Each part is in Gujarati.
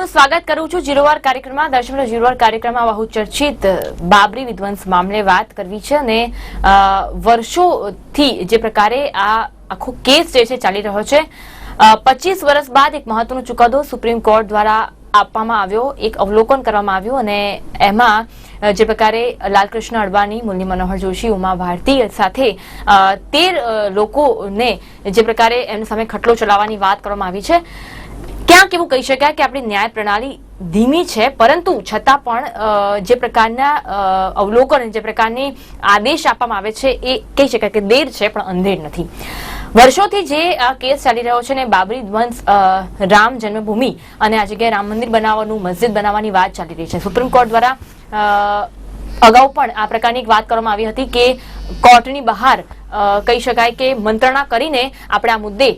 આપનું સ્વાગત કરું છું જીરોવાર કાર્યક્રમમાં. દર્શક મિત્રો, જીરોવાર કાર્યક્રમમાં બહુ ચર્ચિત બાબરી વિધ્વંસ મામલે વાત કરવી છે અને વર્ષોથી જે પ્રકારે આ આખો કેસ જે છે ચાલી રહ્યો છે પચીસ વર્ષ બાદ એક મહત્વનો ચુકાદો સુપ્રીમ કોર્ટ દ્વારા આપવામાં આવ્યો એક અવલોકન કરવામાં આવ્યું અને એમાં જે પ્રકારે લાલકૃષ્ણ અડવાણી મુરલી મનોહર જોશી ઉમા ભારતી સાથે તેર લોકોને જે પ્રકારે એમની સામે ખટલો ચલાવવાની વાત કરવામાં આવી છે. ક્યાંક એવું કહી શકાય કે આપણી ન્યાય પ્રણાલી ધીમી છે, પરંતુ છતાં પણ જે પ્રકારના અવલોકન જે પ્રકારની આદેશ આપવામાં આવે છે એ કહી શકાય કે દેર છે, પણ અંધેર નથી. વર્ષોથી જે આ કેસ ચાલી રહ્યો છે ને, બાબરી વંશ રામ જન્મભૂમિ અને આ જગ્યાએ રામ મંદિર બનાવવાનું, મસ્જિદ બનાવવાની વાત ચાલી રહી છે. સુપ્રીમ કોર્ટ દ્વારા અગાઉ પણ આ પ્રકારની વાત કરવામાં આવી હતી કે કોર્ટની બહાર કહી શકાય કે મંત્રણા કરીને આપણે આ મુદ્દે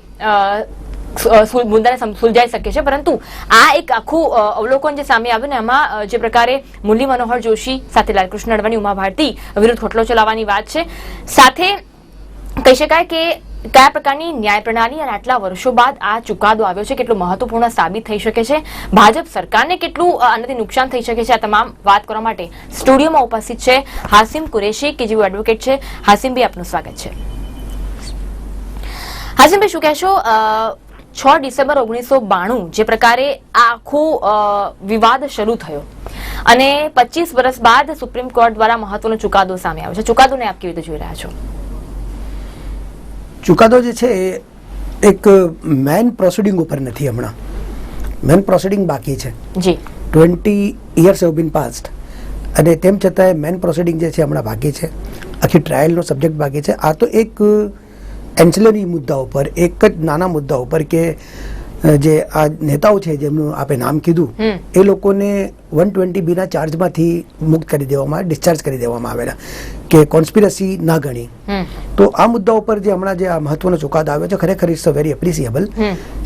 મુદ્દાને સુલઝાઈ શકે છે. પરંતુ આ એક આખું અવલોકન જે સામે આવ્યું ને, એમાં જે પ્રકારે મુરલી મનોહર જોશી સાથે લાલકૃષ્ણ અડવાણી, ઉમા ભારતી વિરુદ્ધ ખોટલો ચલાવવાની વાત છે. સાથે કહી શકાય કે કયા પ્રકારની ન્યાય પ્રણાલી અને આટલા વર્ષો બાદ આ ચુકાદો આવ્યો છે, કેટલું મહત્વપૂર્ણ સાબિત થઈ શકે છે? ભાજપ સરકારને કેટલું આનાથી નુકસાન થઈ શકે છે? આ તમામ વાત કરવા માટે સ્ટુડિયોમાં ઉપસ્થિત છે હાસિમ કુરેશી કે જેઓ એડવોકેટ છે હાસિમભાઈ આપનું સ્વાગત છે. હાસિમભાઈ શું કહેશો? છ ડિસેમ્બર ઓગણીસો બાણું જે પ્રકારે આખો વિવાદ શરૂ થયો. અને પચીસ વર્ષ બાદ સુપ્રીમ કોર્ટ દ્વારા મહત્વનો ચુકાદો સામે આવ્યો છે. ચુકાદોને આપ કેવી રીતે જોઈ રહ્યા છો? ચુકાદો જે છે એક મેન પ્રોસિડિંગ ઉપર નથી હમણાં. મેન પ્રોસિડિંગ બાકી છે. જી. Twenty years have been past. અને તેમ છતાંય મેન પ્રોસિડિંગ જે છે હમણાં બાકી છે. આખી ટ્રાયલનો સબ્જેક્ટ બાકી છે. આ તો એક એન્સિલરી મુદ્દા ઉપર એક જ નાના મુદ્દા ઉપર કે જે આ નેતાઓ છે જેમનું આપે નામ કીધું એ લોકોને વન ટ્વેન્ટી બીના ચાર્જમાંથી મુક્ત કરી દેવામાં ડિસ્ચાર્જ કરી દેવામાં આવેલા કે કોન્સ્પિરસી ના ગણી. તો આ મુદ્દા ઉપર જે હમણાં જે આ મહત્વનો ચુકાદો આવ્યો છે ખરેખર ઇટ્સ અ વેરી એપ્રિસિએબલ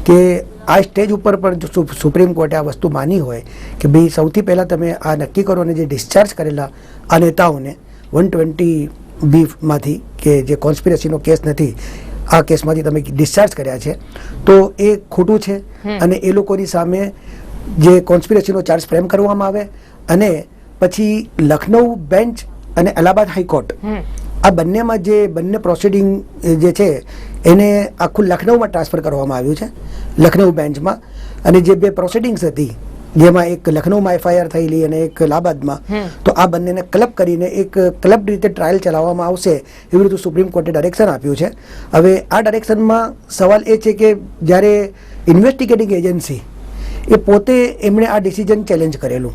કે આ સ્ટેજ ઉપર પણ સુપ્રીમ કોર્ટે આ વસ્તુ માની હોય કે ભાઈ સૌથી પહેલાં તમે આ નક્કી કરો અને જે ડિસ્ચાર્જ કરેલા આ નેતાઓને વન ટ્વેન્ટી બીમાંથી કે જે કોન્સ્પિરસીનો કેસ નથી આ કેસમાંથી તમે ડિસ્ચાર્જ કર્યા છે તો એ ખોટું છે અને એ લોકોની સામે જે કોન્સ્પિરસીનો ચાર્જ ફ્રેમ કરવામાં આવે અને પછી લખનઉ બેન્ચ અને અલ્હાબાદ હાઈકોર્ટ આ બંનેમાં જે બંને પ્રોસિડિંગ જે છે એને આખું લખનઉમાં ટ્રાન્સફર કરવામાં આવ્યું છે લખનઉ બેન્ચમાં અને જે બે પ્રોસિડિંગ્સ હતી જેમાં એક લખનઉમાં એફઆઈઆર થયેલી અને એક લાબાદમાં. તો આ બંનેને ક્લબ કરીને એક ક્લબ રીતે ટ્રાયલ ચલાવવામાં આવશે એવી રીતે સુપ્રીમ કોર્ટે ડાયરેક્શન આપ્યું છે. હવે આ ડાયરેક્શનમાં સવાલ એ છે કે જ્યારે ઇન્વેસ્ટિગેટિંગ એજન્સી એ પોતે એમણે આ ડિસિઝન ચેલેન્જ કરેલું.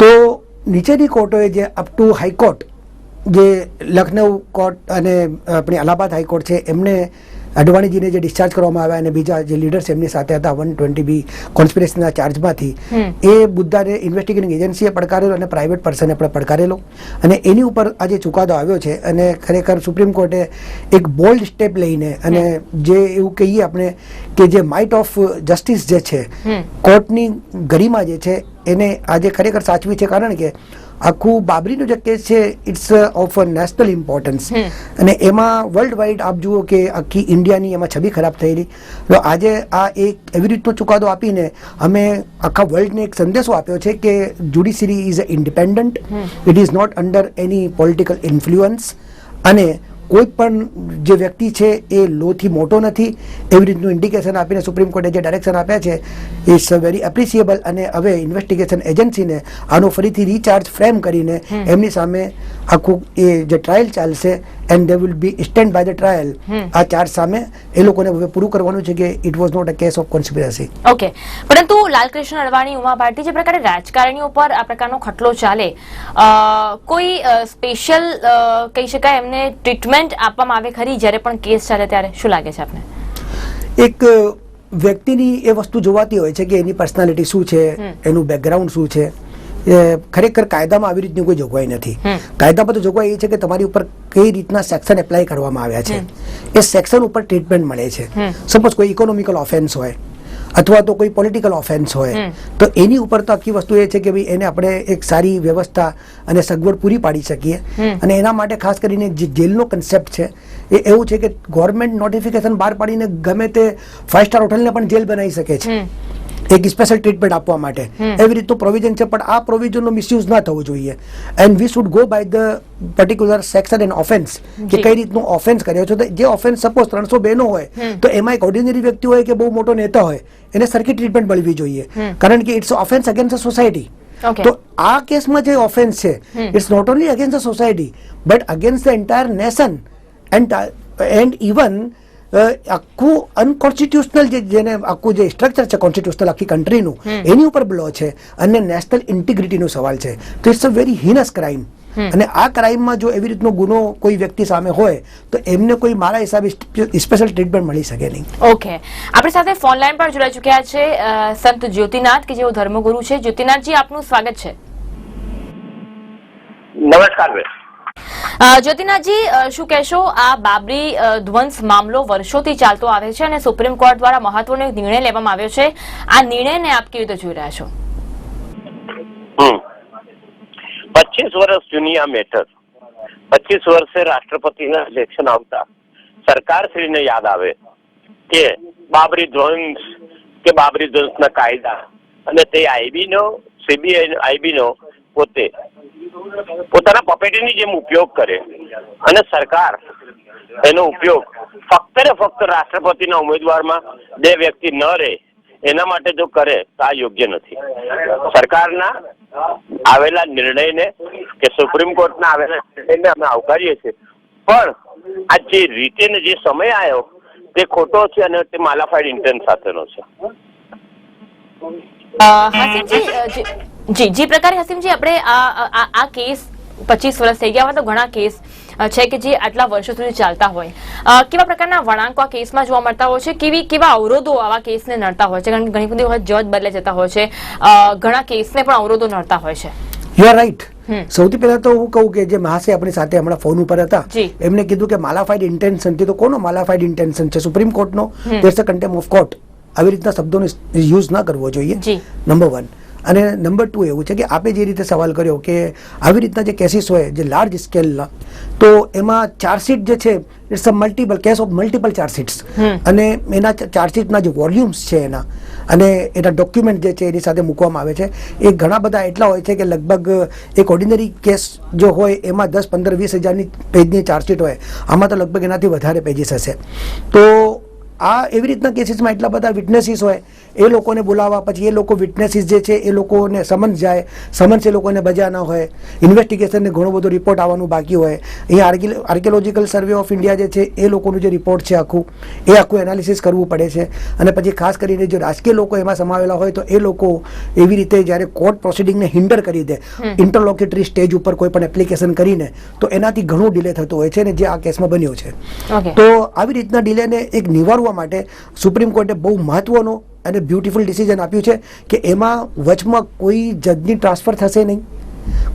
તો નીચેની કોર્ટોએ જે અપ ટુ હાઈકોર્ટ જે લખનઉ કોર્ટ અને આપણી અલ્હાબાદ હાઈકોર્ટ છે એમને અડવાણીજીને જે ડિસ્ચાર્જ કરવામાં આવ્યા અને બીજા જે લીડર્સ એમની સાથે હતા વન ટ્વેન્ટી બી કોન્સ્પિરેસીના ચાર્જમાંથી એ મુદ્દાને ઇન્વેસ્ટિગેટિંગ એજન્સીએ પડકારેલો અને પ્રાઇવેટ પર્સને પણ પડકારેલો. અને એની ઉપર આજે ચુકાદો આવ્યો છે અને ખરેખર સુપ્રીમ કોર્ટે એક બોલ્ડ સ્ટેપ લઈને અને જે એવું કહીએ આપણે કે જે માઇટ ઓફ જસ્ટિસ જે છે કોર્ટની ગરિમા જે છે એને આજે ખરેખર સાચવી છે કારણ કે આખું બાબરીનો જે કેસ છે ઇટ્સ ઓફ નેશનલ ઇમ્પોર્ટન્સ અને એમાં વર્લ્ડ વાઇડ આપ જુઓ કે આખી ઇન્ડિયાની એમાં છબી ખરાબ થયેલી. તો આજે આ એક એવી રીતનો ચુકાદો આપીને અમે આખા વર્લ્ડને એક સંદેશો આપ્યો છે કે judiciary is a independent it is not under any political influence અને કોઈ પણ જે વ્યક્તિ છે એ લોથી મોટો નથી. એવી રીતનું ઇન્ડિકેશન આપીને સુપ્રીમ કોર્ટે જે ડાયરેક્શન આપ્યા છે ઇટ્સ વેરી એપ્રિસિએબલ અને હવે ઇન્વેસ્ટિગેશન એજન્સીને આનો ફરીથી રિચાર્જ ફ્રેમ કરીને એમની સામે આખું એ જે ટ્રાયલ ચાલશે and they will be stand by the trial આ ચાર્જ સામે એ લોકોને હવે પૂરું કરવાનું છે કે it was not a case of conspiracy okay પરંતુ લાલકૃષ્ણ અડવાણી ઉમા ભારતી જે પ્રકારે રાજકારણીઓ પર આ પ્રકારનો ખટલો ચાલે કોઈ સ્પેશિયલ કહી શકાય એમને ટ્રીટમેન્ટ આપવામાં આવે ખરી જ્યારે પણ કેસ ચાલે ત્યારે? શું લાગે છે આપને? એક વ્યક્તિની એ વસ્તુ જોવાતી હોય છે કે એની પર્સનાલિટી શું છે એનું બેકગ્રાઉન્ડ શું છે. ખરેખર કાયદામાં આવી રીતની કોઈ જોગવાઈ નથી. કાયદામાં તો જોગવાઈ એ છે કે તમારી ઉપર કઈ રીતના સેક્શન એપ્લાય કરવામાં આવ્યા છે. એ સેક્શન ઉપર ટ્રીટમેન્ટ મળે છે. સપોઝ કોઈ ઇકોનોમિકલ ઓફેન્સ હોય અથવા તો કોઈ પોલિટિકલ ઓફેન્સ હોય તો એની ઉપર તો આખી વસ્તુ એ છે કે ભાઈ એને આપણે એક સારી વ્યવસ્થા અને સગવડ પૂરી પાડી શકીએ. અને એના માટે ખાસ કરીને જે જેલનો કન્સેપ્ટ છે એ એવું છે કે ગવર્મેન્ટ નોટિફિકેશન બહાર પાડીને ગમે તે ફાઇવ સ્ટાર હોટલને પણ જેલ બનાવી શકે છે. એક સ્પેશિયલ ટ્રીટમેન્ટ આપવા માટે. એવી રીતનું પ્રોવિઝન છે પણ આ પ્રોવિઝનનો મિસયુઝ ના થવો જોઈએ. And we should go by the particular section and offence કે કઈ રીતનું ઓફેન્સ કર્યો છે. તો જે ઓફેન્સ સપોઝ ત્રણસો બેનો હોય તો એમાં એક ઓર્ડિનરી વ્યક્તિ હોય કે બહુ મોટો નેતા હોય એને સરખી ટ્રીટમેન્ટ મળવી જોઈએ. કારણ કે ઇટ્સ ઓફેન્સ અગેન્સ્ટ સોસાયટી તો આ કેસમાં જે ઓફેન્સ છે it's not only against the society but against the entire nation and and even આખું અનકોન્સ્ટિટ્યુશનલ જે જેને આખું જે સ્ટ્રક્ચર છે કોન્સ્ટિટ્યુશનલ આખી કન્ટ્રીનું એની ઉપર બ્લો છે અને નેશનલ ઇન્ટિગ્રિટીનો સવાલ છે. તો it's a very heinous crime અને આ ક્રાઇમમાં જો એવી રીતનો ગુનો કોઈ વ્યક્તિ સામે હોય તો એમને કોઈ મારા હિસાબે સ્પેશિયલ ટ્રીટમેન્ટ મળી શકે નહીં. ઓકે આપણી સાથે ફોન લાઈન પર જોડાઈ ચૂક્યા છે સંત જ્યોતિનાથ કે જેઓ ધર્મગુરુ છે. જ્યોતિનાથજી આપનું સ્વાગત છે. નમસ્કાર બેન. જ્યોતિનાથજી શું કહેશો? આ બાબરી ધ્વંસ મામલો વર્ષોથી ચાલતો આવે છે અને સુપ્રીમ કોર્ટ દ્વારા મહત્વનો એક નિર્ણય લેવામાં આવ્યો છે. આ નિર્ણયને આપ કેવી રીતે જોઈ રહ્યા છો? પચીસ વર્ષ જૂની આ મેટર. પચીસ વર્ષે રાષ્ટ્રપતિના ઇલેક્શન આવતા સરકારશ્રીને યાદ આવે કે બાબરી ધ્વંસ, કે બાબરી ધ્વંસના કાયદા અને તે આઈબી નો સીબીઆઈ આઈબી નો પોતે પોતાના પપેટીની જેમ ઉપયોગ કરે અને સરકાર એનો ઉપયોગ ફક્ત ને ફક્ત રાષ્ટ્રપતિના ઉમેદવારમાં બે વ્યક્તિ ન રહે એના માટે જો કરે તો આ યોગ્ય નથી. સરકારના આવેલા નિર્ણયને કે સુપ્રીમ કોર્ટના આવેલા નિર્ણયને અમે આવકારીએ છીએ. પણ આ જે રીતે ને જે સમય આવ્યો તે ખોટો છે અને તે માલાફાઈડ ઇન્ટેન્સ સાથેનો છે. અ, જી- જી પ્રકારે હસીમજી આપણે આ આ કેસ પચીસ વર્ષ થઈ ગયા હોય તો ઘણા કેસ છે કે જે આટલા વર્ષો સુધી ચાલતા હોય. કેવા પ્રકારના વળાંકો આ કેસમાં જોવા મળતા હોય છે? કેવી કેવા અવરોધો આવા કેસને નડતા હોય છે? કારણ કે ઘણી બધી વખત જજ બદલે જતા હોય છે. ઘણા કેસને પણ અવરોધો નડતા હોય છે. યુ આર રાઈટ સૌથી પહેલા તો હું કહું કે જે મહાશય આપણી સાથે હમણાં ફોન ઉપર હતા એમને કીધું કે માલાફાઈડ ઇન્ટેન્શનથી તો કોનો માલાફાઈડ ઇન્ટેન્શન છે? Supreme કોર્ટનો? That's a contempt of court આવી રીતના શબ્દોનો યુઝ ના કરવો જોઈએ. નંબર વન અને નંબર ટુ એવું છે કે આપે જે રીતે સવાલ કર્યો કે આવી રીતના જે કેસીસ હોય જે લાર્જ સ્કેલના તો એમાં ચાર્જશીટ જે છે it's a multiple case of multiple chargesheets અને એના ચાર્જશીટના જે વોલ્યુમ્સ છે એના અને એના ડોક્યુમેન્ટ જે છે એની સાથે મૂકવામાં આવે છે. એ ઘણા બધા એટલા હોય છે કે લગભગ એક ઓર્ડિનરી કેસ જો હોય એમાં દસ પંદર વીસ હજારની પેજની ચાર્જશીટ હોય આમાં તો લગભગ એનાથી વધારે પેજીસ હશે. તો આ એવી રીતના કેસીસમાં એટલા બધા વિટનેસીસ હોય એ લોકોને બોલાવવા પછી એ લોકો વિટનેસીસ જે છે એ લોકોને સમન્સ જાય. સમન્સ એ લોકોને બજા ન હોય. ઇન્વેસ્ટિગેશનને ઘણો બધો રિપોર્ટ આવવાનું બાકી હોય. અહીંયા આર્કિયોલોજીકલ સર્વે ઓફ ઇન્ડિયા જે છે એ લોકોનું જે રિપોર્ટ છે આખું એ આખું એનાલિસિસ કરવું પડે છે. અને પછી ખાસ કરીને જો રાજકીય લોકો એમાં સમાવેલા હોય તો એ લોકો એવી રીતે જ્યારે કોર્ટ પ્રોસિડિંગને હિન્ડર કરી દે ઇન્ટરલોકેટરી સ્ટેજ ઉપર કોઈ પણ એપ્લિકેશન કરીને તો એનાથી ઘણું ડિલે થતું હોય છે ને જે આ કેસમાં બન્યો છે. તો આવી રીતના ડિલેને એક નિવારવા માટે સુપ્રીમ કોર્ટે બહુ મહત્વનો અને બ્યુટીફુલ ડિસિઝન આપ્યું છે કે એમાં વચમાં કોઈ જજની ટ્રાન્સફર થશે નહીં.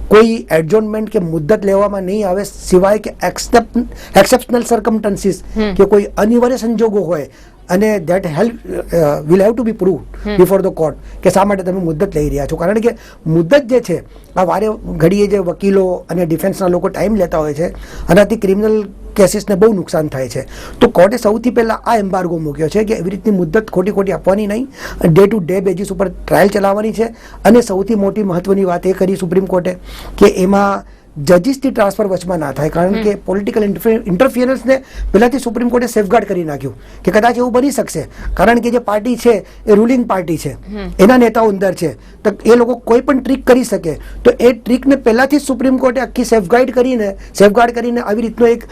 કોઈ એડજોનમેન્ટ કે મુદ્દત લેવામાં નહીં આવે સિવાય કે એક્સેપ્શનલ સર્કમટન્સીસ કે કોઈ અનિવાર્ય સંજોગો હોય અને that help will have to be prove before the court કે શા માટે તમે મુદ્દત લઈ રહ્યા છો. કારણ કે મુદ્દત જે છે આ વારે ઘડીએ જે વકીલો અને ડિફેન્સના લોકો ટાઈમ લેતા હોય છે આનાથી ક્રિમિનલ કેસીસને બહુ નુકસાન થાય છે. તો કોર્ટે સૌથી પહેલાં આ એમ્બાર્ગો મૂક્યો છે કે એવી રીતની મુદ્દત ખોટી ખોટી આપવાની નહીં ડે ટુ ડે બેઝિસ ઉપર ટ્રાયલ ચલાવવાની છે. અને સૌથી મોટી મહત્વની વાત એ કરી સુપ્રીમ કોર્ટે કે એમાં જજીસથી ટ્રાન્સફર વચમાં ના થાય કારણ કે પોલિટિકલ ઇન્ટરફિયરન્સને પહેલાંથી સુપ્રીમ કોર્ટે સેફગાર્ડ કરી નાખ્યું કે કદાચ એવું બની શકશે. કારણ કે જે પાર્ટી છે એ રૂલિંગ પાર્ટી છે. એના નેતાઓ અંદર છે. તો એ લોકો કોઈ પણ ટ્રીક કરી શકે. તો એ ટ્રીકને પહેલાથી જ સુપ્રીમ કોર્ટે આખી સેફગાર્ડ કરીને સેફગાર્ડ કરીને આવી રીતનો એક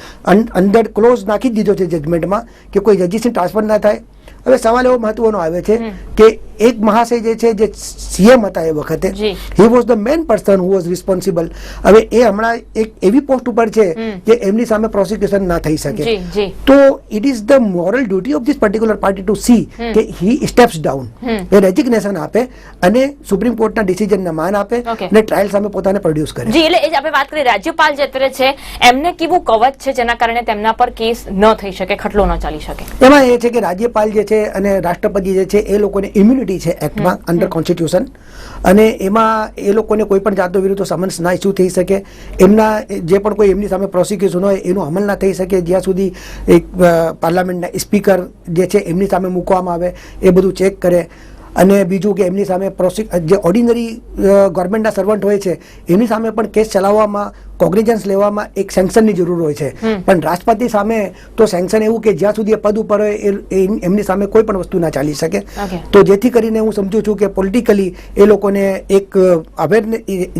અંદર ક્લોઝ નાખી દીધો છે જજમેન્ટમાં કે કોઈ જજીસની ટ્રાન્સફર ના થાય. હવે સવાલ એવો મહત્વનો આવે છે કે એક મહાશય જે છે જે સીએમ હતા એ વખતે he was the main person who was responsible હવે એ હમણાં એક એવી પોસ્ટ ઉપર છે કે એમની સામે પ્રોસિક્યુશન ના થઈ શકે. તો it is the moral duty of this particular party to see કે હી સ્ટેપ્સ ડાઉન એ રેઝિગ્નેશન આપે અને સુપ્રીમ કોર્ટના ડિસિઝનને માન આપે અને ટ્રાયલ સામે પોતાને પ્રોડ્યુસ કરે. જી એટલે એ જ આપણે વાત કરીએ રાજ્યપાલ જે અત્યારે છે એમને કેવું કવચ છે જેના કારણે તેમના પર કેસ ન થઈ શકે ખટલો ન ચાલી શકે. એમાં એ છે કે રાજ્યપાલ જે છે અને રાષ્ટ્રપતિ જે છે એ લોકોને ઇમ્યુનિટી છે એક્ટમાં અંડર કોન્સ્ટિટ્યુશન અને એમાં એ લોકોને કોઈ પણ જાતનો વિરુદ્ધ સમન્સ ના ઇસ્યુ થઈ શકે. એમના જે પણ કોઈ એમની સામે પ્રોસિક્યુશન હોય એનો અમલ ના થઈ શકે. જ્યાં સુધી એક પાર્લામેન્ટના સ્પીકર જે છે એમની સામે મૂકવામાં આવે એ બધું ચેક કરે. અને બીજું કે એમની સામે પ્રોસિક જે ઓર્ડિનરી ગવર્મેન્ટના સર્વન્ટ હોય છે એમની સામે પણ કેસ ચલાવવામાં કોગ્નિઝન્સ લેવામાં એક સેન્કશનની જરૂર હોય છે. પણ રાષ્ટ્રપતિ સામે તો સેન્કશન એવું કે જ્યાં સુધી એ પદ ઉપર હોય એમની સામે કોઈ પણ વસ્તુ ના ચાલી શકે. તો જેથી કરીને હું સમજુ છું કે પોલિટિકલી એ લોકોને એક અવેરને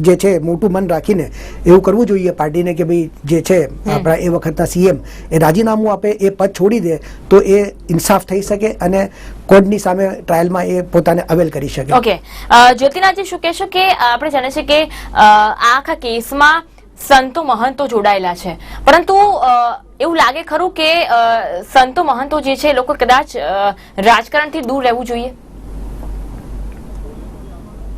જે છે મોટું મન રાખીને એવું કરવું જોઈએ પાર્ટીને કે ભાઈ જે છે આપણા એ વખતના સીએમ એ રાજીનામું આપે એ પદ છોડી દે તો એ ઇન્સાફ થઈ શકે અને કોર્ટની સામે ટ્રાયલમાં એ પોતાને અવેલ કરી શકે. ઓકે. જ્યોતિનાથજી શું કહેશો કે આપણે જાણે છે કે આ આખા કેસમાં સંતો મહંતો જોડાયેલા છે. પરંતુ એવું લાગે ખરું કે સંતો મહંતો જે છે લોકો કદાચ રાજકારણથી દૂર રહેવું જોઈએ?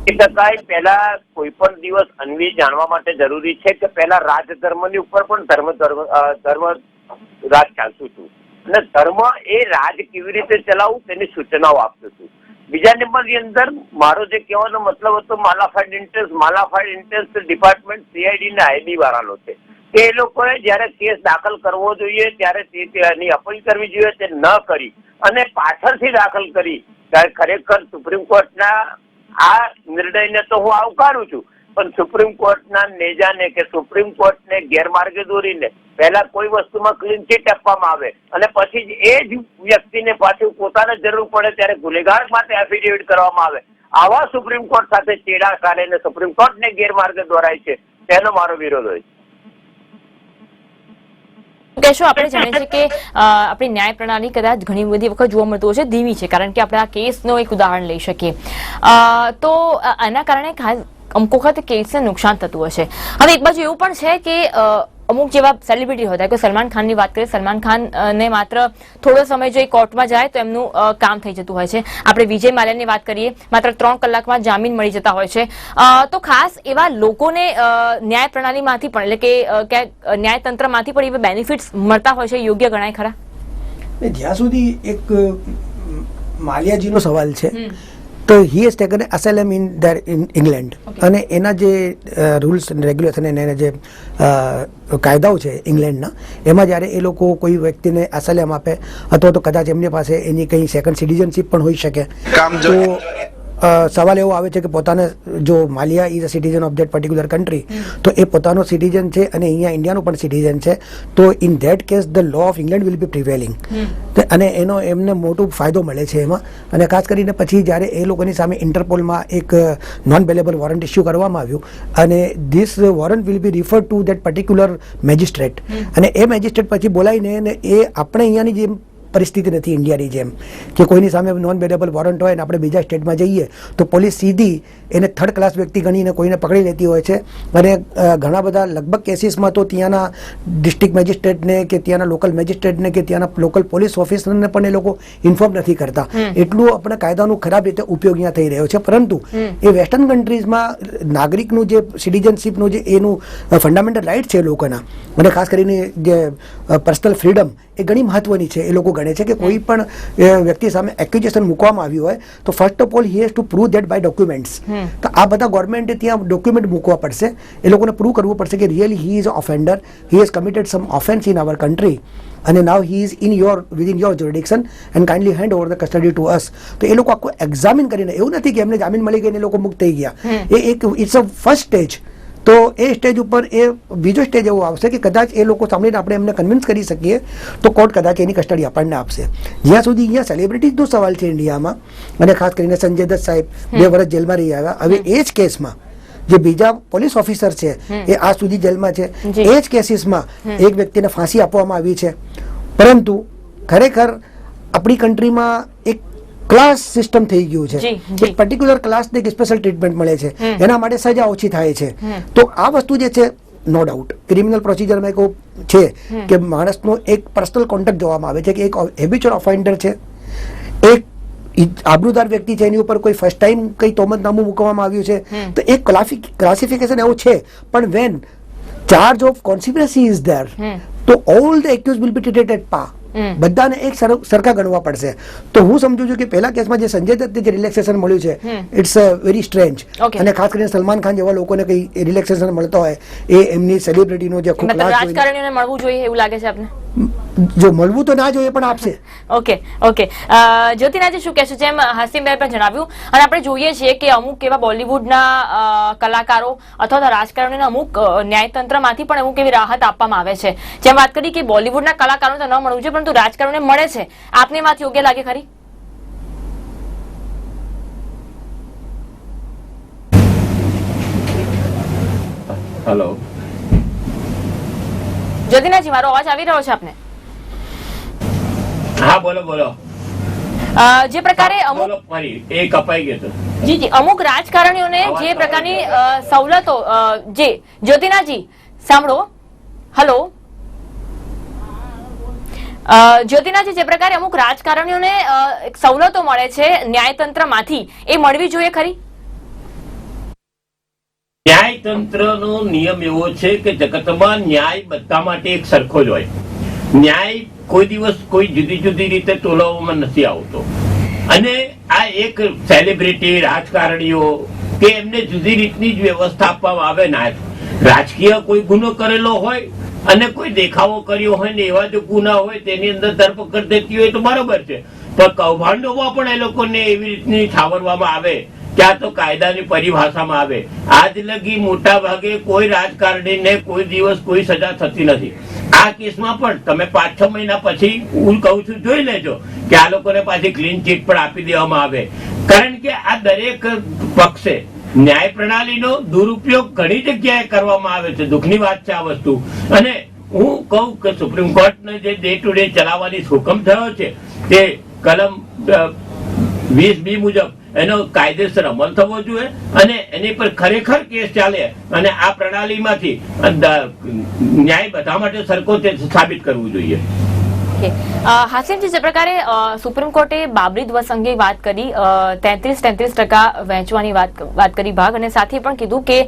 ટકાય પહેલા કોઈ પણ દિવસ અન્વી જાણવા માટે જરૂરી છે કે પહેલા રાજધર્મની ઉપર પણ ધર્મ ધર્મ ધર્મ રાજ ચાલતું હતું. અને ધર્મ એ રાજ કેવી રીતે ચલાવવું તેની સૂચનાઓ આપતું હતું. બીજા નંબરની અંદર મારો જે કહેવાનો મતલબ હતો mala fide interest mala fide interest department CID ને આઈડી વાળાનો છે. કે એ લોકોએ જ્યારે કેસ દાખલ કરવો જોઈએ, ત્યારે તે તેની અપીલ કરવી જોઈએ, તે ન કરી. અને પાછળથી દાખલ કરી. ત્યારે ખરેખર સુપ્રીમ કોર્ટના આ નિર્ણયને તો હું આવકારું છું. પણ સુપ્રીમ કોર્ટના નેજાને કે સુપ્રીમ કોર્ટને ગેરમાર્ગે દોરીને પહેલા કોઈ વસ્તુમાં ક્લીન ચીટ આપવામાં આવે અને પછી એ જ વ્યક્તિને પાછું પોતાને જરૂર પડે ત્યારે ગુનેગાર માટે એફિડેવિટ કરવામાં આવે. આવા સુપ્રીમ કોર્ટ સાથે ચેડા કાઢીને સુપ્રીમ કોર્ટને ગેરમાર્ગે દોરાય છે, તેનો મારો વિરોધ હોય છે. કહેશો, આપણે જાણીએ છીએ કે આપણી ન્યાય પ્રણાલી કદાચ ઘણી બધી વખત જોવા મળતું હોય છે, ધીમી છે, કારણ કે આપણે આ કેસનો એક ઉદાહરણ લઈ શકીએ. તો આના કારણે ખાસ અમુક વખત કેસને નુકસાન થતું હશે. હવે એક બાજુ એવું પણ છે કે અમુક જેવા સેલિબ્રિટી હતા કે સલમાન ખાનની વાત કરીએ સલમાન ખાન ને માત્ર થોડો સમય જો એ કોર્ટમાં જાય તો એમનું કામ થઈ જતું હોય છે. આપણે વિજય માલ્યાની વાત કરીએ માત્ર ત્રણ કલાકમાં જામીન મળી જતા હોય છે. તો ખાસ એવા લોકોને ન્યાય પ્રણાલીમાંથી પણ એટલે કે ક્યાંક ન્યાયતંત્રમાંથી પણ એવા બેનિફિટ્સ મળતા હોય છે યોગ્ય ગણાય ખરા? જ્યાં સુધી એક માલિયાજીનો સવાલ છે તો he has taken asylum in there in England અને એના જે રૂલ્સ રેગ્યુલેશન અને એના જે કાયદાઓ છે ઇંગ્લેન્ડના એમાં જ્યારે એ લોકો કોઈ વ્યક્તિને અસેલમ આપે અથવા તો કદાચ એમની પાસે એની કંઈ સેકન્ડ સિટીઝનશીપ પણ હોઈ શકે કામ તો સવાલ એવો આવે છે કે પોતાને જો Mallya is a citizen of that particular country તો એ પોતાનો સિટીઝન છે અને અહીંયા ઇન્ડિયાનો પણ સિટીઝન છે. તો in that case the law of England will be prevailing અને એનો એમને મોટો ફાયદો મળે છે એમાં. અને ખાસ કરીને પછી જ્યારે એ લોકોની સામે ઇન્ટરપોલમાં એક નોન વેલેબલ વોરંટ ઇસ્યુ કરવામાં આવ્યું અને this warrant will be refer to that particular magistrate અને એ મેજિસ્ટ્રેટ પછી બોલાવીને એ આપણે અહીંયાની જેમ પરિસ્થિતિ નથી ઇન્ડિયાની જેમ. કે કોઈની સામે નોન બેડેબલ વોરંટ હોય અને આપણે બીજા સ્ટેટમાં જઈએ તો પોલીસ સીધી એને થર્ડ ક્લાસ વ્યક્તિ ગણીને કોઈને પકડી લેતી હોય છે. અને ઘણા બધા લગભગ કેસીસમાં તો ત્યાંના ડિસ્ટ્રિક્ટ મેજિસ્ટ્રેટને કે ત્યાંના લોકલ મેજિસ્ટ્રેટને કે ત્યાંના લોકલ પોલીસ ઓફિસરને પણ એ લોકો ઇન્ફોર્મ નથી કરતા. એટલું આપણે કાયદાનું ખરાબ રીતે ઉપયોગ અહીંયા થઈ રહ્યો છે. પરંતુ એ વેસ્ટર્ન કન્ટ્રીઝમાં નાગરિકનું જે સિટીઝનશીપનું જે એનું ફંડામેન્ટલ રાઇટ છે લોકોના. અને ખાસ કરીને જે પર્સનલ ફ્રીડમ એ ઘણી મહત્વની છે. એ લોકો ગણે છે કે કોઈ પણ વ્યક્તિ સામે એક્યુઝેશન મૂકવામાં આવ્યું હોય તો first of all he has to prove that by documents તો આ બધા ગવર્મેન્ટે ત્યાં ડોક્યુમેન્ટ મૂકવા પડશે. એ લોકોને પ્રૂવ કરવું પડશે કે really he is offender he has committed some offence in our country અને now he is in your within your jurisdiction and kindly hand over the custody to us તો એ લોકો આખું એક્ઝામિન કરીને એવું નથી કે એમને જામીન મળી ગઈને એ લોકો મુક્ત થઈ ગયા. એ એક ઇટ્સ અ ફર્સ્ટ સ્ટેજ તો એ સ્ટેજ ઉપર એ બીજો સ્ટેજ એવો આવશે કે કદાચ એ લોકો સાંભળીને આપણે એમને કન્વિન્સ કરી શકીએ તો કોર્ટ કદાચ એની કસ્ટડી આપણને આપશે. જ્યાં સુધી અહીંયા સેલિબ્રિટીઝનો સવાલ છે ઇન્ડિયામાં અને ખાસ કરીને સંજય દત્ત સાહેબ બે વર્ષ જેલમાં રહી આવ્યા. હવે એ જ કેસમાં જે બીજા પોલીસ ઓફિસર છે એ આજ સુધી જેલમાં છે. એ જ કેસીસમાં એક વ્યક્તિને ફાંસી આપવામાં આવી છે. પરંતુ ખરેખર આપણી કન્ટ્રીમાં ક્લાસ સિસ્ટમ થઈ ગયું છે. એક પર્ટિક્યુલર ક્લાસને એક સ્પેશિયલ ટ્રીટમેન્ટ મળે છે. એના માટે સજા ઓછી થાય છે. તો આ વસ્તુ જે છે નો ડાઉટ ક્રિમિનલ પ્રોસિજરમાં એક છે કે માણસનો એક પર્સનલ કોન્ટેક્ટ જોવામાં આવે છે કે એક હેબિચ્યુઅલ ઓફેન્ડર છે. એક આબરૂદાર વ્યક્તિ છે એની ઉપર કોઈ ફર્સ્ટ ટાઈમ કઈ તોમતનામું મૂકવામાં આવ્યું છે. તો એક ક્લાસિફિકેશન એવું છે. પણ when charge of consequency is there. તો all the accuse will be treated at par. બધાને એક સરખા ગણવા પડશે. તો હું સમજુ છું કે પહેલા કેસમાં જે સંજય દત્તને જે રિલેક્સેશન મળ્યું છે. It's very strange. અને ખાસ કરીને સલમાન ખાન જેવા લોકોને કઈ રિલેક્સેશન મળતો હોય એ એમની સેલિબ્રિટીનો જે ખૂબ જોઈને- મળવું જોઈએ એવું લાગે છે આપને? જો મળવું તો ના જોઈએ પણ આપશે. Okay okay. જ્યોતિનાજી શું કહેશો? જેમ હસીમભાઈ પણ જણાવ્યું અને આપણે જોઈએ છીએ કે અમુક એવા બોલિવૂડના કલાકારો અથવા તો રાજકારણીને અમુક ન્યાયતંત્રમાંથી પણ અમુક એવી રાહત આપવામાં આવે છે. જેમ વાત કરી કે બોલિવૂડના કલાકારો તો ન મળવું છે પરંતુ રાજકારણીને મળે છે. આપની વાત યોગ્ય લાગે ખરી? હલો મારો અવાજ આવી રહ્યો છે આપને? હા બોલો બોલો. જે પ્રકારે અમુક એ કપાઈ ગયો જી જી. અમુક રાજકારણીઓને જે પ્રકારની સવલતો જે જ્યોતિનાજી સાંભળો. હલો જ્યોતિનાજી જે પ્રકારે અમુક રાજકારણીઓને સવલતો મળે છે ન્યાયતંત્રમાંથી, એ મળવી જોઈએ ખરી? ન્યાયતંત્રનો નિયમ એવો છે કે જગતમાં ન્યાય બધા માટે એક સરખો જ હોય. ન્યાય કોઈ દિવસ કોઈ જુદી જુદી રીતે તોલાવવામાં નથી આવતો. અને આ એક સેલિબ્રિટી રાજકારણીઓ કે એમને જુદી રીતની જ વ્યવસ્થા આપવામાં આવે ના રાજકીય કોઈ ગુનો કરેલો હોય અને કોઈ દેખાવો કર્યો હોય ને એવા જો ગુના હોય તેની અંદર ધરપકડ થતી હોય તો બરોબર છે. પણ કૌભાંડોમાં પણ એ લોકોને એવી રીતની ઠાવરવામાં આવે ક્યાં તો કાયદાની પરિભાષામાં આવે. આજ લગી મોટા ભાગે કોઈ રાજકારણીને કોઈ દિવસ કોઈ સજા થતી નથી. આ કેસમાં પણ તમે પાંચ છ મહિના પછી હું કહું છું જોઈ લેજો કે આ લોકોને પાછી ક્લીન ચીટ પણ આપી દેવામાં આવે. કારણ કે આ દરેક પક્ષે ન્યાય પ્રણાલીનો દુરુપયોગ ઘણી જગ્યાએ કરવામાં આવે છે. દુઃખની વાત છે આ વસ્તુ. અને હું કહું કે સુપ્રીમ કોર્ટને જે ડે ટુ ડે ચલાવવાની હુકમ થયો છે, તે કલમ વીસ બી મુજબ એનો કાયદેસર અમલ થવો જોઈએ અને એની પર ખરેખર કેસ ચાલે અને આ પ્રણાલીમાંથી ન્યાય બધા માટે સરખો સાબિત કરવું જોઈએ. ઓકે. હાસિમજી જે પ્રકારે સુપ્રીમ કોર્ટે બાબરી ધ્વસ અંગે વાત કરી તેત્રીસ તેત્રીસ ટકા વહેંચવાની વાત વાત કરી ભાગ અને સાથે પણ કીધું કે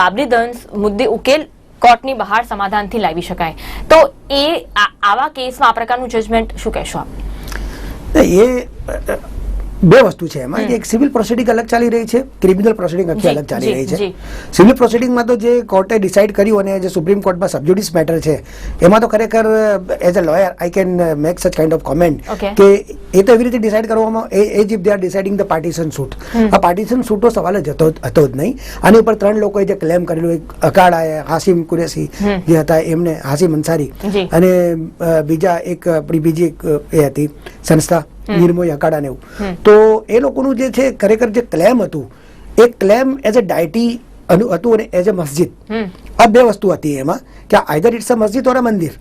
બાબરી ધ્વંસ મુદ્દે ઉકેલ કોર્ટની બહાર સમાધાનથી લાવી શકાય. તો એ આવા કેસમાં આ પ્રકારનું જજમેન્ટ શું કહેશો આપ? એ બે વસ્તુ છે એમાં. એક સિવિલ પ્રોસિડિંગ અલગ ચાલી રહી છે ક્રિમિનલ પ્રોસિડિંગ આખી અલગ ચાલી રહી છે. સિવિલ પ્રોસિડિંગમાં તો જે કોર્ટે ડિસાઇડ કર્યું અને જે સુપ્રીમ કોર્ટમાં સબજુડિસ મેટર છે એમાં તો ખરેખર as a lawyer I can make such kind of comment કે એ તો એવી રીતે ડિસાઇડ કરવામાં એજ if they are deciding the partition suit આ પાર્ટીશન સૂટનો સવાલ જ હતો હતો જ નહીં. આની ઉપર ત્રણ લોકોએ જે ક્લેમ કરેલું એક અકાળાએ હાસિમ કુરેશી જે હતા એમને હાસિમ અંસારી અને બીજા એક આપણી બીજી એક એ હતી સંસ્થા નિર્મોય અકાડા ને એવું. તો એ લોકોનું જે છે ખરેખર જે ક્લેમ હતું એ ક્લેમ એઝ અ ડાયટી હતું અને એઝ અ મસ્જિદ આ બે વસ્તુ હતી એમાં કે આઈધર ઇટ્સ અ મસ્જિદ ઓર અ મંદિર.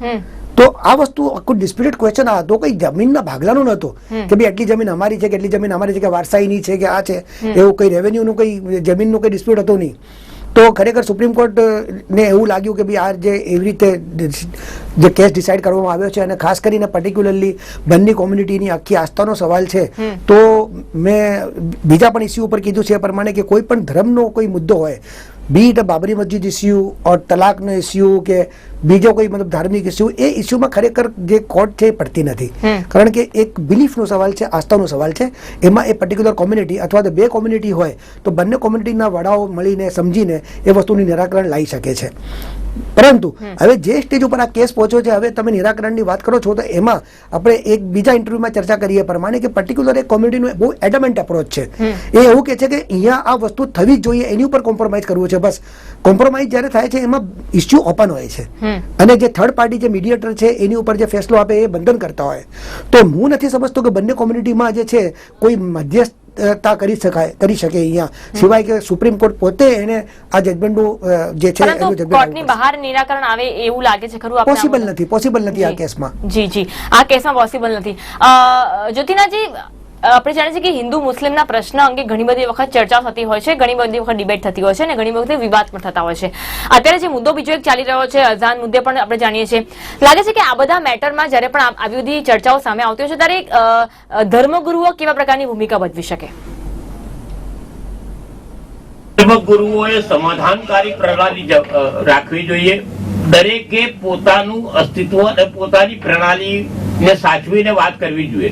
તો આ વસ્તુ આખું ડિસ્પ્યુટેડ ક્વેશ્ચન આ હતો કઈ જમીનના ભાગલાનો નહોતો કે ભાઈ એટલી જમીન અમારી છે કે એટલી જમીન અમારી છે કે વારસાઈની છે કે આ છે એવું કઈ રેવન્યુનું કઈ જમીનનું કઈ ડિસ્પ્યુટ હતો નહીં. તો ખરેખર સુપ્રીમ કોર્ટને એવું લાગ્યું કે ભાઈ આ જે એવી રીતે જે કેસ ડિસાઇડ કરવામાં આવ્યો છે અને ખાસ કરીને પર્ટિક્યુલરલી બંને કોમ્યુનિટીની આખી આસ્થાનો સવાલ છે તો મેં બીજા પણ ઇસ્યુ ઉપર કીધું છે એ પ્રમાણે કે કોઈ પણ ધર્મનો કોઈ મુદ્દો હોય be it Babri Masjid issue or તલાકનો issue કે બીજો કોઈ મતલબ ધાર્મિક ઇસ્યુ એ ઇસ્યુમાં ખરેખર જે કોર્ટ છે એ પડતી નથી. કારણ કે એક બિલીફનો સવાલ છે આસ્થાનો સવાલ છે. એમાં એ પર્ટિક્યુલર કોમ્યુનિટી અથવા તો બે કોમ્યુનિટી હોય તો બંને કોમ્યુનિટીના વડાઓ મળીને સમજીને એ વસ્તુનું નિરાકરણ લાવી શકે છે. પરંતુ હવે જે સ્ટેજ ઉપર આ કેસ પહોંચ્યો છે હવે તમે નિરાકરણની વાત કરો છો તો એમાં આપણે એક બીજા ઇન્ટરવ્યુમાં ચર્ચા કરીએ પ્રમાણે કે પર્ટિક્યુલર એક કોમ્યુનિટીનો બહુ એડમેન્ટ એપ્રોચ છે. એ એવું કે છે કે અહીંયા આ વસ્તુ થવી જ જોઈએ એની ઉપર કોમ્પ્રોમાઇઝ કરવું છે બસ. કોમ્પ્રોમાઇઝ જ્યારે થાય છે એમાં ઇસ્યુ ઓપન હોય છે. અને જે થર્ડ પાર્ટી જે મીડિયેટર છે એની ઉપર જે ફેસલો આપે એ બંધન કરતા હોય. તો હું નથી સમજતો કે બંને કોમ્યુનિટીમાં જે છે કોઈ મધ્યસ્થતા કરી શકાય કરી શકે અહીંયા. સિવાય કે સુપ્રીમ કોર્ટ પોતે એને આ જજમેન્ટનું જે છે કોર્ટની બહાર નિરાકરણ આવે એવું લાગે છે ખરું પોસિબલ નથી પોસિબલ નથી આ કેસમાં. જી જી. આ કેસમાં પોસિબલ નથી. જ્યોતિનાજી આપણે જાણીએ છીએ કે હિન્દુ મુસ્લિમના પ્રશ્ન અંગે ઘણી બધી વખત ચર્ચા થતી હોય છે, ઘણી બધી વખત ડિબેટ થતી હોય છે અને ઘણી વખત વિવાદ પણ થતા હોય છે. અત્યારે જે મુદ્દો બીજો એક ચાલી રહ્યો છે અઝાન મુદ્દે પણ આપણે જાણીએ છીએ. લાગે છે કે આ બધા મેટરમાં જ્યારે પણ આવી બધી ચર્ચાઓ સામે આવતી હોય છે, ત્યારે ધર્મગુરુઓ કેવા પ્રકારની ભૂમિકા ભજવી શકે? ધર્મગુરુઓએ સમાધાનકારી પ્રણાલી રાખવી જોઈએ. દરેકે પોતાનું અસ્તિત્વ અને પોતાની પ્રણાલીને સાચવીને વાત કરવી જોઈએ.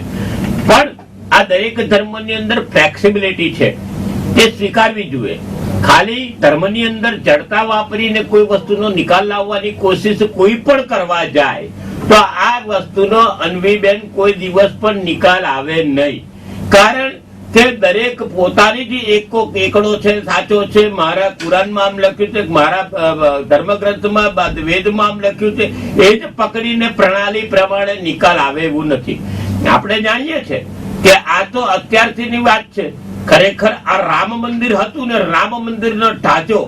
પણ આ દરેક ધર્મની અંદર ફ્લેક્સિબિલિટી છે. તે સ્વીકારવી જોઈએ. ખાલી ધર્મની અંદર જડતા વાપરીને કોઈ વસ્તુનો નિકાલ લાવવાની કોશિશ કોઈ પણ કરવા જાય, તો આ વસ્તુનો અન્વીબેન કોઈ દિવસ પણ નિકાલ આવે નહીં. કારણ કે દરેક પોતાની જે એકો એકડો છે, સાચો છે. મારા કુરાનમાં આમ લખ્યું છે, મારા ધર્મગ્રંથમાં વેદમાં આમ લખ્યું છે, એ જ પકડીને પ્રણાલી પ્રમાણે નિકાલ આવે એવું નથી. આપણે જાણીએ છે કે આ તો અત્યારથીની વાત છે. ખરેખર આ રામ મંદિર હતું ને રામ મંદિરનો ઢાંચો,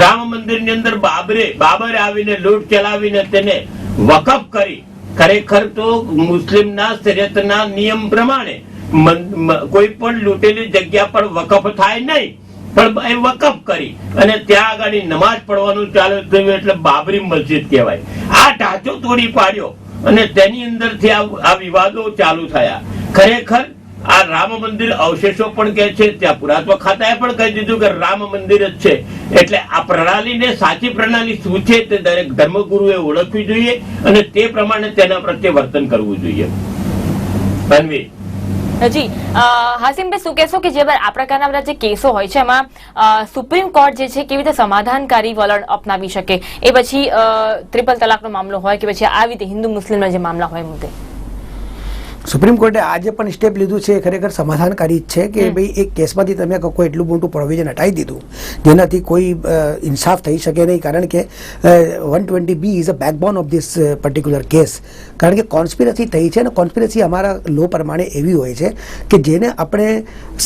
રામ મંદિરની અંદર બાબરે બાબરે આવીને લૂંટ ચલાવીને તેને વકફ કરી. ખરેખર તો મુસ્લિમના શરીયતના નિયમ પ્રમાણે કોઈ પણ લૂંટેલી જગ્યા પર વકફ થાય નહીં, પણ એ વકફ કરી. અને ત્યાં આગળ નમાઝ પડવાનું ચાલુ થયું એટલે બાબરી મસ્જિદ કહેવાય. આ ઢાંચો તોડી પાડ્યો અને તેની અંદરથી થી આ વિવાદો ચાલુ થયા. ખરેખર આ રામ મંદિર અવશેષો પણ કહે છે, ત્યાં પુરાત્વ ખાતાએ પણ કહી દીધું કે રામ મંદિર જ છે. એટલે આ પ્રણાલીને સાચી પ્રણાલી શું છે તે દરેક ધર્મગુરુએ ઓળખવી જોઈએ અને તે પ્રમાણે તેના પ્રત્યે વર્તન કરવું જોઈએ. તન્વી. જી હાસિમભાઈ, શું કહેશો કે જે આ પ્રકારના બધા જે કેસો હોય છે, એમાં સુપ્રીમ કોર્ટ જે છે, કેવી રીતે સમાધાનકારી વલણ અપનાવી શકે? એ પછી ત્રિપલ તલાકનો મામલો હોય કે પછી આવી રીતે હિન્દુ મુસ્લિમના જે મામલા હોય મુદ્દે. સુપ્રીમ કોર્ટે આજે પણ સ્ટેપ લીધું છે ખરેખર સમાધાનકારી છે કે ભાઈ એક કેસમાંથી તમે કોઈ એટલું મોટું પ્રોવિઝન હટાવી દીધું જેનાથી કોઈ ઇન્સાફ થઈ શકે નહીં કારણ કે one twenty B is a backbone of this particular case કારણ કે કોન્સ્પિરસી થઈ છે અને કોન્સ્પિરસી અમારા લો પ્રમાણે એવી હોય છે કે જેને આપણે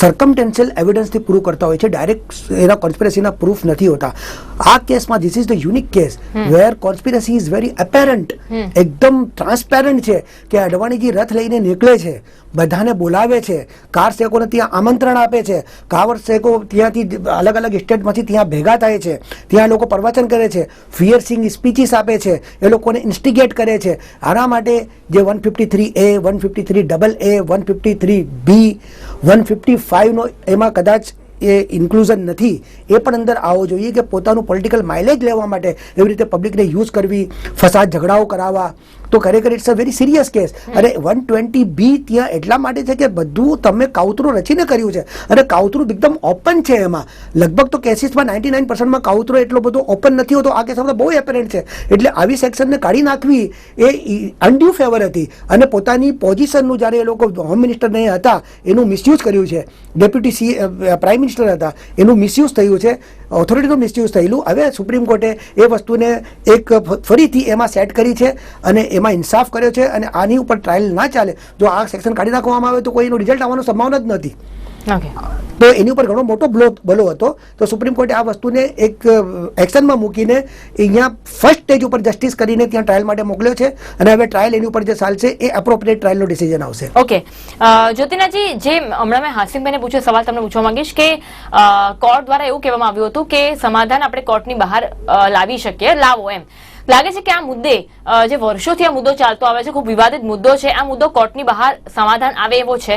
સરકમટેન્શિયલ એવિડન્સથી પ્રૂવ કરતા હોય છે. ડાયરેક્ટ એના કોન્સ્પિરસીના પ્રૂફ નથી હોતા. આ કેસમાં this is the unique case where conspiracy is very apparent એકદમ ટ્રાન્સપેરન્ટ છે કે અડવાણીજી રથ લઈને નીકળે છે. બધાને બોલાવે છે. કાર શેકોને ત્યાં આમંત્રણ આપે છે. કાર શેકો ત્યાંથી અલગ અલગ સ્ટેટમાંથી ત્યાં ભેગા થાય છે. ત્યાં લોકો પ્રવચન કરે છે. ફિયર સિંગ સ્પીચીસ આપે છે. એ લોકોને ઇન્સ્ટિગેટ કરે છે. આના માટે જે one fifty three A, one fifty three double A, one fifty three B, one fifty ફાઇવનો એમાં કદાચ એ ઇન્ક્લુઝન નથી. એ પણ અંદર આવવો જોઈએ કે પોતાનું પોલિટિકલ માઇલેજ લેવા માટે એવી રીતે પબ્લિકને યુઝ કરવી, ફસાદ, ઝઘડાઓ કરાવવા તો ખરેખર it's a very serious case અને વન ટ્વેન્ટી બી ત્યાં એટલા માટે છે કે બધું તમે કાવતરું રચીને કર્યું છે. અને કાવતરું એકદમ ઓપન છે એમાં. લગભગ તો કેસીસમાં નાઇન્ટી નાઇન પર્સન્ટમાં કાવતરો એટલો બધો ઓપન નથી હોતો. આ કેસમાં બહુ એપરેન્ટ છે. એટલે આવી સેક્શનને કાઢી નાખવી એ અનડ્યુ ફેવર હતી. અને પોતાની પોઝિશનનું જ્યારે એ લોકો હોમ મિનિસ્ટરને હતા એનું મિસયુઝ કર્યું છે. ડેપ્યુટી સી પ્રાઇમ મિનિસ્ટર હતા. એનું મિસયુઝ થયું છે. ઓથોરિટીનું મિસયુઝ થયેલું. હવે સુપ્રીમ કોર્ટે એ વસ્તુને એક ફરીથી એમાં સેટ કરી છે. અને એમાં ઇન્સાફ કર્યો છે અને આની ઉપર ટ્રાયલ ના ચાલે જો આ સેક્શન કાઢી નાખવામાં આવે તો કોઈ એનું રિઝલ્ટ આવવાનો સંભાવના જ નથી. તો એની ઉપર ઘણો મોટો બ્લો બલો હતો. તો સુપ્રીમ કોર્ટે આ વસ્તુને એક એક્શનમાં મૂકીને અહીંયા ફર્સ્ટ સ્ટેજ ઉપર જસ્ટિસ કરીને ત્યાં ટ્રાયલ માટે મોકલ્યો છે અને હવે ટ્રાયલ એની ઉપર જે ચાલશે એ એપ્રોપ્રિએટ ટ્રાયલનો ડિસિઝન આવશે. ઓકે જ્યોતિનાજી જે હમણાં મેં હાસિમભાઈને પૂછ્યો સવાલ તમને પૂછવા માંગીશ કે કોર્ટ દ્વારા એવું કહેવામાં આવ્યું હતું કે સમાધાન આપણે કોર્ટની બહાર લાવી શકીએ લાવો એમ. લાગે છે કે આ મુદ્દે જે વર્ષોથી આ મુદ્દો ચાલતો આવે છે, ખૂબ વિવાદિત મુદ્દો છે, આ મુદ્દો કોર્ટની બહાર સમાધાન આવે એવો છે?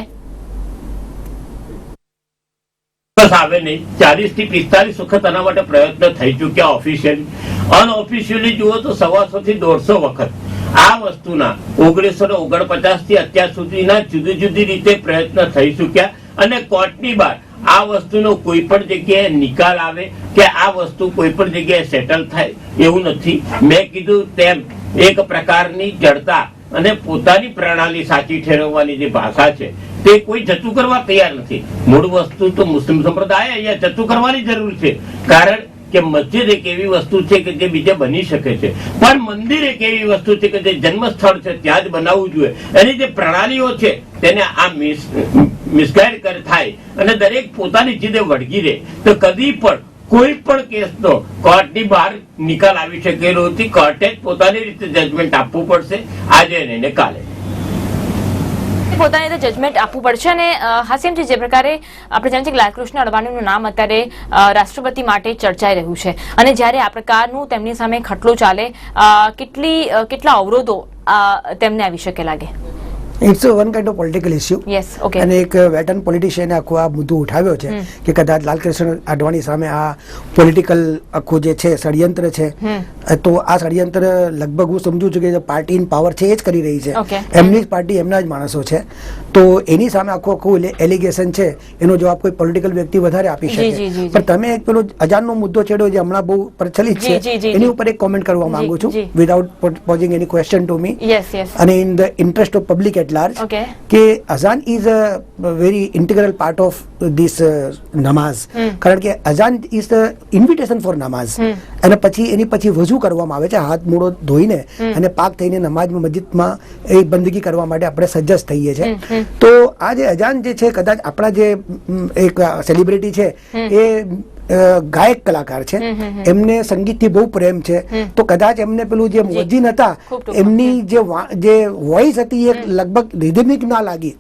આવે નહીં. ચાલીસથી પિસ્તાલીસ વખત આના માટે પ્રયત્ન થઈ ચુક્યા ઓફિશિયલી અનઓફિશિયલી જુઓ તો સવાસો થી દોઢસો વખત. આ વસ્તુના ઓગણીસો ને ઓગણપચાસથી અત્યાર સુધીના જુદી જુદી રીતે પ્રયત્ન થઈ ચુક્યા. અને કોર્ટની બહાર આ વસ્તુનો કોઈ પણ જગ્યાએ નિકાલ આવે કે આ વસ્તુ કોઈ પણ જગ્યાએ સેટલ થાય, એવું નથી. મેં કીધું તેમ એક પ્રકારની જડતા અને પોતાની પ્રણાલી સાચી ઠેરવવાની જે ભાષા છે, તે કોઈ જતું કરવા તૈયાર નથી. મૂળ વસ્તુ તો મુસ્લિમ સંપ્રદાય અહીંયા જતું કરવાની જરૂર છે. કારણ કે મસ્જિદ એક એવી વસ્તુ છે કે જે બીજે બની શકે છે. પણ મંદિર એક એવી વસ્તુ છે કે જે જન્મ સ્થળ છે, ત્યાં જ બનાવવું જોઈએ. એની જે પ્રણાલીઓ છે, તેને આ મિસગાઈડ કર થાય અને દરેક પોતાની જીદે વળગી રહે. તો કદી પણ કોઈ પણ કેસનો કોર્ટની બહાર નિકાલ આવી શકેલો નથી. કોર્ટે પોતાની રીતે જજમેન્ટ આપવું પડશે. આજે અને કાલે. પોતાની રીતે જજમેન્ટ આપવું પડશે અને હાસિમજી જે પ્રકારે આપણે જાણીએ છીએ લાલકૃષ્ણ અડવાણીનું નામ અત્યારે રાષ્ટ્રપતિ માટે ચર્ચાઈ રહ્યું છે. અને જ્યારે આ પ્રકારનું તેમની સામે ખટલો ચાલે કેટલી કેટલા અવરોધો તેમને આવી શકે લાગે? It's one kind of political issue yes okay અને એક વેટન પોલિટિશિયને આખું આ મુદ્દો ઉઠાવ્યો છે કે કદાચ લાલકૃષ્ણ અડવાણી સામે આ પોલિટિકલ આખું જે છે ષડયંત્ર છે તો આ ષડયંત્ર લગભગ હું સમજુ છું કે પાર્ટી ઇન પાવર છે એ જ કરી રહી છે એમની જ પાર્ટી એમના જ માણસો છે તો એની સામે આખું આખું એલિગેશન છે એનો જવાબ કોઈ પોલિટિકલ વ્યક્તિ વધારે આપી શકે. પણ તમે એક પેલો અજાનનો મુદ્દો છેડ્યો જે હમણાં બહુ પ્રચલિત છે એની ઉપર એક કોમેન્ટ કરવા માંગુ છું. Without posing any question to me અને in the interest of public at large કે azaan is a very integral part of this namaz hmm. કારણ કે azaan is the invitation for namaz અને પછી એની પછી વજુ કરવામાં આવે છે હાથ મૂળો ધોઈને અને પાક થઈને નમાઝ મસ્જિદમાં એ બંદગી કરવા માટે આપણે સજ્જસ થઈએ. છીએ. તો આ જે અજાન જે છે કદાચ આપણા જે એક સેલિબ્રિટી છે એ ગાયક કલાકાર છે. એમને સંગીતથી બહુ પ્રેમ છે. તો કદાચ એમને પેલું જે જી. હતા એમની જે જે વોઇસ હતી એ લગભગ રિધમિક ના લાગી.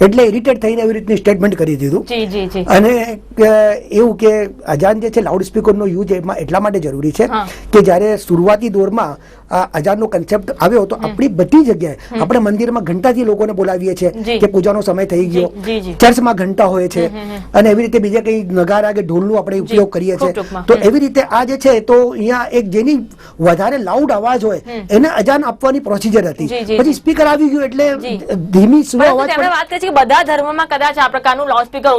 એટલે ઇરિટેટ થઈને એવી રીતની સ્ટેટમેન્ટ કરી દીધું. અને એવું કે અજાન જે છે લાઉડ સ્પીકરનો યુઝ એમાં એટલા માટે જરૂરી છે કે જ્યારે શરૂઆતી દોરમાં આ અજાનનો કન્સેપ્ટ આવ્યો તો આપણી બધી જગ્યાએ આપણે મંદિરમાં ઘંટાથી લોકોને બોલાવીએ છીએ કે પૂજાનો સમય થઈ ગયો. ચર્ચમાં ઘંટા હોય છે. અને એવી રીતે બીજા કઈ નગારા કે ઢોલનો આપણે ઉપયોગ કરીએ છીએ. તો એવી રીતે આ જે છે તો અહીંયા એક જેની વધારે લાઉડ અવાજ હોય એને અજાન આપવાની પ્રોસિજર હતી. પછી સ્પીકર આવી ગયું એટલે ધીમી સ્લો અવાજ વાત કરી છે કે બધા ધર્મમાં કદાચ આ પ્રકારનું લાઉડ સ્પીકર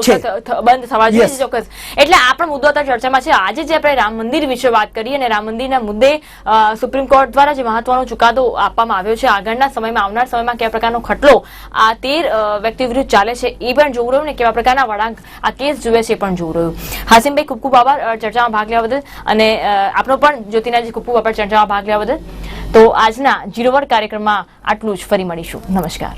બંધ થવા જોઈએ ચોક્કસ. એટલે આ પણ મુદ્દો અત્યારે ચર્ચામાં છે. આજે જે આપણે રામ મંદિર વિશે વાત કરીએ અને રામ મંદિરના મુદ્દે સુપ્રીમ કોર્ટ દ્વારા જે મહત્વનો ચુકાદો આપવામાં આવ્યો છે, આગળના સમયમાં, આવનાર સમયમાં કયા પ્રકારનો ખટલો આ તેર વ્યક્તિ વિરુદ્ધ ચાલે છે, એ પણ જોવું રહ્યું ને કેવા પ્રકારના વળાંક આ કેસ જુએ છે એ પણ જોવું રહ્યું. હાસિમભાઈ ખૂબ ખૂબ ચર્ચામાં ભાગ લેવા બદલ અને આપનો પણ જ્યોતિનાજી ખૂબ ખૂબ ચર્ચામાં ભાગ લેવા બદલ. તો આજના જીરોવર કાર્યક્રમમાં આટલું જ. ફરી મળીશું. નમસ્કાર.